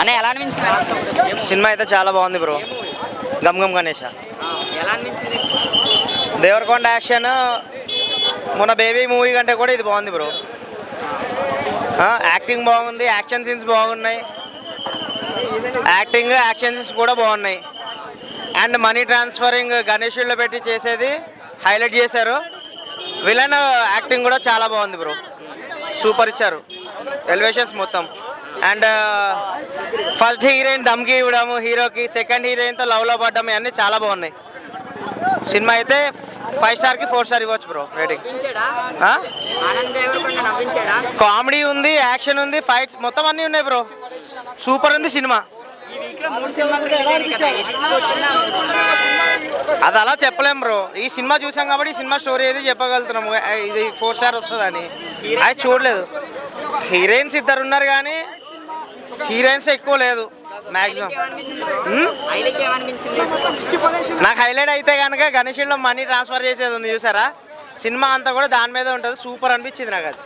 అన్న ఎలా అనిపించింది సినిమా అయితే చాలా బాగుంది బ్రో. గమ్ గమ్ గణేష. దేవరకొండ యాక్షన్ మొన్న బేబీ మూవీ కంటే కూడా ఇది బాగుంది బ్రో. యాక్టింగ్ బాగుంది యాక్షన్ సీన్స్ బాగున్నాయి. యాక్టింగ్ యాక్షన్ సీన్స్ కూడా బాగున్నాయి. అండ్ మనీ ట్రాన్స్ఫరింగ్ గణేషుల్లో పెట్టి చేసేది హైలైట్ చేశారు. విలన్ యాక్టింగ్ కూడా చాలా బాగుంది బ్రో. సూపర్ ఇచ్చారు. ఎలివేషన్స్ మొత్తం. అండ్ ఫస్ట్ హీరోయిన్ దమ్కి ఇవ్వడము హీరోకి సెకండ్ హీరోయిన్తో లవ్లో పడ్డం ఇవన్నీ చాలా బాగున్నాయి. సినిమా అయితే ఫైవ్ స్టార్కి ఫోర్ స్టార్ ఇవ్వచ్చు బ్రో రేటింగ్. కామెడీ ఉంది యాక్షన్ ఉంది ఫైట్స్ మొత్తం అన్నీ ఉన్నాయి బ్రో. సూపర్ ఉంది సినిమా. అది అలా చెప్పలేం బ్రో. ఈ సినిమా చూసాం కాబట్టి ఈ సినిమా స్టోరీ ఏది చెప్పగలుగుతున్నాము ఇది ఫోర్ స్టార్ వస్తుందని. అది చూడలేదు. హీరోయిన్స్ ఇద్దరు ఉన్నారు కానీ హీరోయిన్స్ ఎక్కువ లేదు మ్యాక్సిమం నాకు హైలైట్ అయితే కనుక గణేషుల్లో మనీ ట్రాన్స్ఫర్ చేసేది ఉంది చూసారా? సినిమా అంతా కూడా దాని మీద ఉంటుంది సూపర్ అనిపించింది నాకు అది